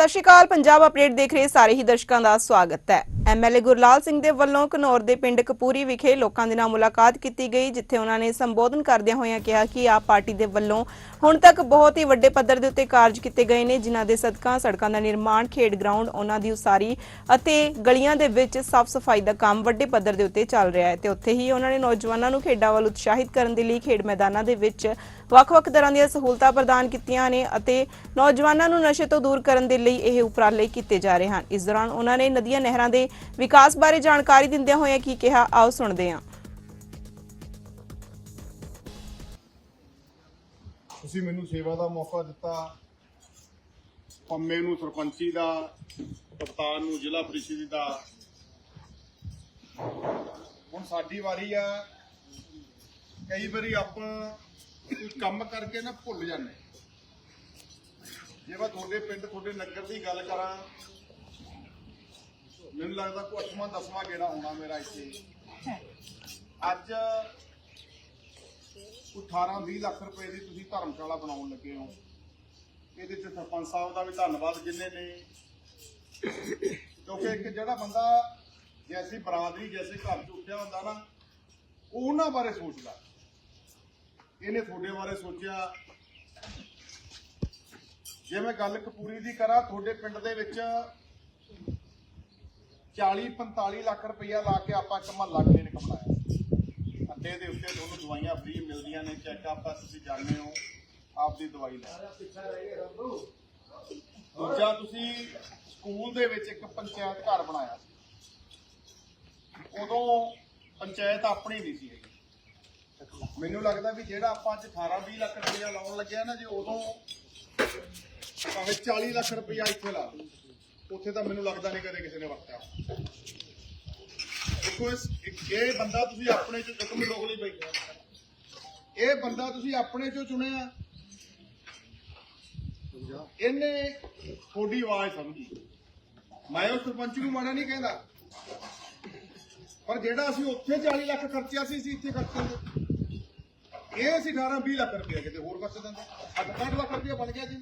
ਸਤਿ ਸ਼੍ਰੀ ਅਕਾਲ। ਪੰਜਾਬ ਅਪਡੇਟ ਦੇਖ ਰਹੇ ਸਾਰੇ ਹੀ ਦਰਸ਼ਕਾਂ ਦਾ ਸਵਾਗਤ ਹੈ। ਐਮਐਲਏ ਗੁਰਲਾਲ ਸਿੰਘ ਦੇ ਵੱਲੋਂ ਘਨੌਰ ਦੇ ਪਿੰਡ ਕਪੂਰੀ ਵਿਖੇ ਲੋਕਾਂ ਦੇ ਨਾਲ ਮੁਲਾਕਾਤ ਕੀਤੀ ਗਈ, ਜਿੱਥੇ ਉਹਨਾਂ ਨੇ ਸੰਬੋਧਨ ਕਰਦਿਆਂ ਹੋਇਆਂ ਕਿਹਾ ਕਿ ਆਪ ਪਾਰਟੀ ਦੇ ਵੱਲੋਂ ਹੁਣ ਤੱਕ ਬਹੁਤ ਹੀ ਵੱਡੇ ਪੱਧਰ ਦੇ ਉੱਤੇ ਕਾਰਜ ਕੀਤੇ ਗਏ ਨੇ, ਜਿਨ੍ਹਾਂ ਦੇ ਸਦਕਾ ਸੜਕਾਂ ਦਾ ਨਿਰਮਾਣ, ਖੇਡ ਗਰਾਊਂਡ, ਉਹਨਾਂ ਦੀ ਉਸਾਰੀ ਅਤੇ ਗਲੀਆਂ ਦੇ ਵਿੱਚ ਸਾਫ਼ ਸਫ਼ਾਈ ਦਾ ਕੰਮ ਵੱਡੇ ਪੱਧਰ ਦੇ ਉੱਤੇ ਚੱਲ ਰਿਹਾ ਹੈ ਤੇ ਉੱਥੇ ਹੀ ਉਹਨਾਂ ਨੇ ਨੌਜਵਾਨਾਂ ਨੂੰ ਖੇਡਾਂ ਵੱਲ ਉਤਸ਼ਾਹਿਤ ਕਰਨ ਦੇ ਲਈ ਖੇਡ ਮੈਦਾਨਾਂ ਦੇ ਵਿੱਚ ਵੱਖ-ਵੱਖ ਤਰ੍ਹਾਂ ਦੀਆਂ ਸਹੂਲਤਾਂ ਪ੍ਰਦਾਨ ਕੀਤੀਆਂ ਨੇ ਅਤੇ ਨੌਜਵਾਨਾਂ ਨੂੰ ਨਸ਼ੇ ਤੋਂ ਦੂਰ ਕਰਨ ਦੇ ਲਈ ਇਹ ਉਪਰਾਲੇ ਕੀਤੇ ਜਾ ਰਹੇ ਹਨ। ਇਸ ਦੌਰਾਨ ਉਹਨਾਂ ਨੇ ਨਦੀਆਂ ਨਹਿਰਾਂ ਦੇ ਵਿਕਾਸ ਬਾਰੇ ਜਾਣਕਾਰੀ ਦਿੰਦਿਆਂ ਹੋਇਆਂ ਕੀ ਕਿਹਾ, ਆਓ ਸੁਣਦੇ ਹਾਂ। ਤੁਸੀਂ ਮੈਨੂੰ ਸੇਵਾ ਦਾ ਮੌਕਾ ਦਿੱਤਾ, ਪੰਮੇ ਨੂੰ ਸਰਪੰਚੀ ਦਾ, ਕਪਤਾਨ ਨੂੰ ਜ਼ਿਲ੍ਹਾ ਪ੍ਰੀਸ਼ਦ ਦਾ। ਹੁਣ ਸਾਡੀ ਵਾਰੀ ਆ, ਕਈ ਵਾਰੀ ਆਪਾਂ ਕੋਈ ਕੰਮ ਕਰਕੇ ਨਾ ਭੁੱਲ ਜਾਂਦੇ। ਜੇ ਮੈਂ ਤੁਹਾਡੇ ਪਿੰਡ, ਤੁਹਾਡੇ ਨਗਰ ਦੀ ਗੱਲ ਕਰਾਂ ਮੈਨੂੰ ਲੱਗਦਾ ਕੋਈ 8ਵਾਂ 10ਵਾਂ ਗੇੜਾ ਹੋਣਾ ਮੇਰਾ ਇੱਥੇ। ਅੱਜ ਕੋਈ 18 20 ਲੱਖ ਰੁਪਏ ਦੀ ਤੁਸੀਂ ਧਰਮਸ਼ਾਲਾ ਬਣਾਉਣ ਲੱਗੇ ਹੋ। ਇਹਦੇ ਚ ਸਰਪੰਚ ਸਾਹਿਬ ਦਾ ਵੀ ਧੰਨਵਾਦ ਜਿੰਨੇ ਨੇ। ਕਿਉਂਕਿ ਇੱਕ ਜਿਹੜਾ ਬੰਦਾ ਜੈਸੀ ਬਰਾਦਰੀ ਜੈਸੇ ਘਰ ਚ ਉੱਠਿਆ ਹੁੰਦਾ ਨਾ ਉਹ ਉਹਨਾਂ ਬਾਰੇ ਸੋਚਦਾ। ਇਹਨੇ ਤੁਹਾਡੇ ਬਾਰੇ ਸੋਚਿਆ। ਜੇ ਮੈਂ ਗੱਲ ਕਪੂਰੀ ਦੀ ਕਰਾਂ ਤੁਹਾਡੇ ਪਿੰਡ ਦੇ ਵਿੱਚ 40 45 ਲੱਖ ਰੁਪਈਆ ਲਾ ਕੇ ਆਪਾਂ ਇੱਕ ਮਹੱਲਾ ਕਲੀਨਿਕ ਬਣਾਇਆ। ਅੱਡੇ ਦੇ ਉੱਤੇ ਤੁਹਾਨੂੰ ਦਵਾਈਆਂ ਫ੍ਰੀ ਮਿਲਦੀਆਂ ਨੇ ਚੈੱਕਅਪ ਆ ਤੁਸੀਂ ਜਾਣਦੇ ਹੋ ਆਪਦੀ ਦਵਾਈ ਲੈ। ਦੂਜਾ ਤੁਸੀਂ ਸਕੂਲ ਦੇ ਵਿੱਚ ਇੱਕ ਪੰਚਾਇਤ ਘਰ ਬਣਾਇਆ ਸੀ। ਉਦੋਂ ਪੰਚਾਇਤ ਆਪਣੀ ਨਹੀਂ ਸੀ ਮੈਨੂੰ ਲੱਗਦਾ ਵੀ ਜਿਹੜਾ ਆਪਾਂ ਅੱਜ 18 20 ਲੱਖ ਰੁਪਇਆ ਲਾਉਣ ਲੱਗਿਆ ਨਾ ਜੇ ਉਦੋਂ ਭਾਵੇਂ 40 ਲੱਖ ਰੁਪਇਆ ਇੱਥੇ ਲਾ ਉੱਥੇ ਤਾਂ ਮੈਨੂੰ ਲੱਗਦਾ ਨਹੀਂ ਕਦੇ ਕਿਸੇ ਨੇ ਵਰਤਿਆ। ਦੇਖੋ ਇਸ ਇਹ ਬੰਦਾ ਤੁਸੀਂ ਆਪਣੇ ਚੋਂ ਇੱਕ ਮਿੰਟ ਲਈ ਬਈ ਇਹ ਬੰਦਾ ਤੁਸੀਂ ਆਪਣੇ ਚੋਂ ਚੁਣਿਆ। ਇਹਨੇ ਤੁਹਾਡੀ ਆਵਾਜ਼ ਸਮਝੀ। ਮੈਂ ਉਹ ਸਰਪੰਚ ਨੂੰ ਮਾੜਾ ਨਹੀਂ ਕਹਿੰਦਾ। ਪਰ ਜਿਹੜਾ ਅਸੀਂ ਉੱਥੇ 40 ਲੱਖ ਖਰਚਿਆ ਸੀ, ਅਸੀਂ ਇੱਥੇ ਖਰਚ ਦਿੰਦੇ ਇਹ ਅਸੀਂ 18 20 ਲੱਖ ਰੁਪਏ ਕਿਤੇ ਹੋਰ ਖਰਚ ਦਿੰਦੇ। 8 ਲੱਖ ਰੁਪਏ ਬਣ ਗਿਆ ਜੀ।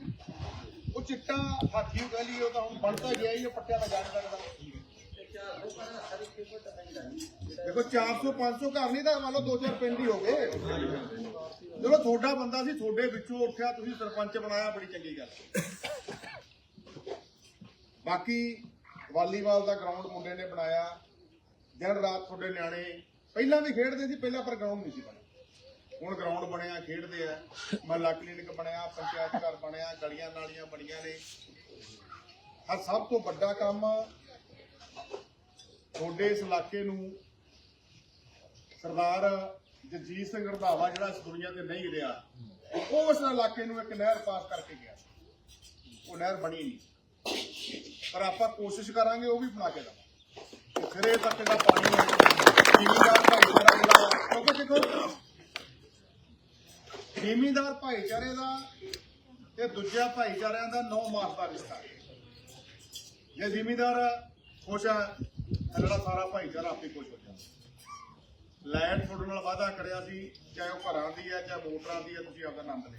ਉਹ ਚਿੱਟਾ ਹਾਥੀ ਕਹਿ ਲਈ ਉਹ ਤਾਂ ਹੁਣ ਬਣਦਾ ਗਿਆ ਹੀ ਪੱਟਿਆ ਦਾ ਜਾਣ ਲੱਗਦਾ ਦੇਖੋ 400 500 ਘਰ ਨਹੀਂ ਤਾਂ ਮੰਨ ਲਓ 2-4 ਪਿੰਡ ਹੀ ਹੋ ਗਏ। ਚਲੋ, ਤੁਹਾਡਾ ਬੰਦਾ ਸੀ, ਤੁਹਾਡੇ ਵਿੱਚੋਂ ਉੱਠਿਆ, ਤੁਸੀਂ ਸਰਪੰਚ ਬਣਾਇਆ, ਬੜੀ ਚੰਗੀ ਗੱਲ। ਬਾਕੀ ਵਾਲੀਬਾਲ ਦਾ ਗਰਾਊਂਡ ਮੁੰਡੇ ਨੇ ਬਣਾਇਆ। ਦਿਨ ਰਾਤ ਤੁਹਾਡੇ ਨਿਆਣੇ, ਪਹਿਲਾਂ ਵੀ ਖੇਡਦੇ ਸੀ, ਪਹਿਲਾਂ ਪਰ ਗਰਾਊਂਡ ਨਹੀਂ ਸੀ ਬਣਿਆ। ਹੁਣ ਗਰਾਊਂਡ ਬਣਿਆ, ਖੇਡਦੇ ਆ। ਮਹੱਲਾ ਕਲੀਨਿਕ ਬਣਿਆ, ਪੰਚਾਇਤ ਘਰ ਬਣਿਆ, ਗਲੀਆਂ ਨਾਲੀਆਂ ਬਣੀਆਂ ਨੇ। ਆ ਸਭ ਤੋਂ ਵੱਡਾ ਕੰਮ ਤੁਹਾਡੇ ਇਸ ਇਲਾਕੇ ਨੂੰ ਸਰਦਾਰ ਜਗਜੀਤ ਸਿੰਘ ਰੰਧਾਵਾ ਜਿਹੜਾ ਇਸ ਦੁਨੀਆ ਤੇ ਨਹੀਂ ਰਿਹਾ, ਉਹ ਉਸ ਇਲਾਕੇ ਨੂੰ ਇੱਕ ਨਹਿਰ ਪਾਸ ਕਰਕੇ ਗਿਆ ਉਹ ਨਹਿਰ ਬਣੀ ਨਹੀਂ। ਪਰ ਆਪਾਂ ਕੋਸ਼ਿਸ਼ ਕਰਾਂਗੇ ਉਹ ਵੀ ਬਣਾ ਕੇ ਦੇਵਾਂ। ਸਿਰੇ ਤੱਕ ਦਾ ਪਾਣੀ ਹੈ ਜ਼ਿਮੀਂਦਾਰ ਭਾਈਚਾਰਾ ਜਿਹੜਾ ਕਿਉਂਕਿ ਦੇਖੋ। ਜ਼ਿਮੀਂਦਾਰ ਭਾਈਚਾਰੇ ਦਾ ਤੇ ਦੂਜਿਆਂ ਭਾਈਚਾਰਿਆਂ ਦਾ ਨੌ ਮਾਸ ਦਾ ਰਿਸ਼ਤਾ। ਹੈ ਜੇ ਜ਼ਿਮੀਦਾਰ ਖੁਸ਼ ਹੈ ਜਿਹੜਾ ਸਾਰਾ ਭਾਈਚਾਰਾ ਆਪੇ ਖੁਸ਼ ਹੋ ਜਾਂਦਾ। ਲੈਂਡ ਤੁਹਾਡੇ ਨਾਲ ਵਾਅਦਾ ਕਰਿਆ ਸੀ, ਚਾਹੇ ਉਹ ਘਰਾਂ ਦੀ ਹੈ, ਚਾਹੇ ਮੋਟਰਾਂ ਦੀ ਹੈ, ਤੁਸੀਂ ਆਪਦਾ ਆਨੰਦ ਲੈ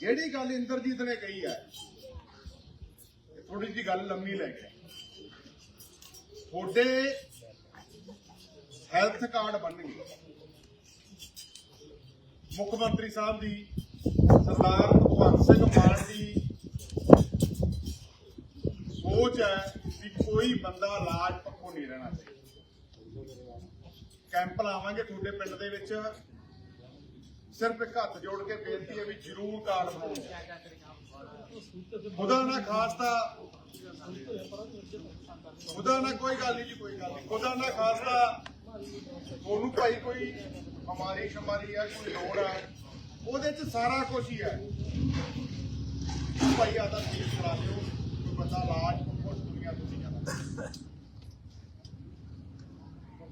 ਜਿਹੜੀ ਗੱਲ ਇੰਦਰਜੀਤ ਨੇ ਕਹੀ ਹੈ ਥੋੜੀ ਜੀ ਗੱਲ ਲੰਮੀ ਲੈ ਗਿਆ ਤੁਹਾਡੇ ਹੈਲਥ ਕਾਰਡ ਬਣਨਗੇ। ਮੁੱਖ ਮੰਤਰੀ ਸਾਹਿਬ ਦੀ ਸਰਦਾਰ ਭਗਵੰਤ ਸਿੰਘ ਮਾਨ ਦੀ ਸੋਚ ਹੈ ਵੀ ਕੋਈ ਬੰਦਾ ਇਲਾਜ ਪੱਖੋਂ ਨਹੀਂ ਰਹਿਣਾ ਚਾਹੀਦਾ। ਕੈਂਪ ਲਾਵਾਂਗੇ ਤੁਹਾਡੇ ਪਿੰਡ ਦੇ ਵਿੱਚ। ਸਿਰਫ ਇੱਕ ਹੱਥ ਜੋੜ ਕੇ ਬੇਨਤੀ ਹੈ ਵੀ ਜਰੂਰ ਕਾਰਡ ਬਣਾਓ। ਖੁਦਾ ਨਾ ਖਾਸਤਾ ਖੁਦਾ ਨਾ ਕੋਈ ਗੱਲ ਨਹੀਂ ਜੀ, ਕੋਈ ਗੱਲ ਨਹੀਂ। ਖੁਦਾ ਨਾ ਖਾਸਤਾ ਤੁਹਾਨੂੰ ਭਾਈ ਕੋਈ ਬਿਮਾਰੀ ਸ਼ਮਾਰੀ ਆ, ਕੋਈ ਲੋੜ ਆ, ਉਹਦੇ ਚ ਸਾਰਾ ਕੁਝ ਹੀ ਹੈ। ਭਾਈ ਆਦਾ ਠੀਕ ਕਰਾ ਦਿਓ, ਕੋਈ ਬੰਦਾ ਇਲਾਜ ਕੁਝ ਦੁਨੀਆ ਤੋਂ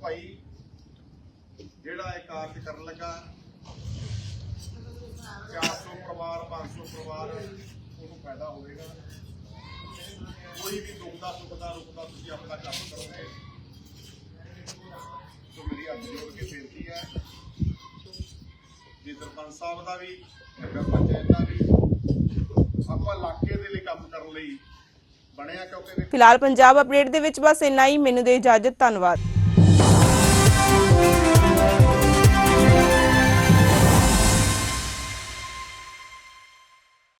ਭਾਈ, ਜਿਹੜਾ ਇਹ ਕਾਰਜ ਕਰਨ ਲੱਗਾ 400 ਪਰਿਵਾਰ 500 ਪਰਿਵਾਰ, ਉਹਨੂੰ ਫਾਇਦਾ ਹੋਵੇਗਾ ਕੋਈ ਵੀ ਦੁੱਖ ਦਾ, ਸੁੱਖ ਦਾ, ਰੁੱਖ ਤੁਸੀਂ ਆਪਣਾ ਕੰਮ ਕਰੋਗੇ। ਸੋ ਮੇਰੀ ਹੱਥ ਜੋੜ ਕੇ ਬੇਨਤੀ ਹੈ, ਜੀ ਸਰਪੰਚ ਸਾਹਿਬ ਦਾ ਵੀ ਨਗਰ ਪੰਚਾਇਤ ਦਾ ਵੀ, ਆਪਾਂ ਇਲਾਕੇ ਦੇ ਲਈ ਕੰਮ ਕਰਨ ਲਈ ਫਿਲਹਾਲ ਪੰਜਾਬ ਅਪਡੇਟ ਦੇ ਵਿੱਚ ਬਸ ਇੰਨਾ ਹੀ। ਮੈਨੂੰ ਦੇ ਇਜਾਜ਼ਤ ਧੰਨਵਾਦ।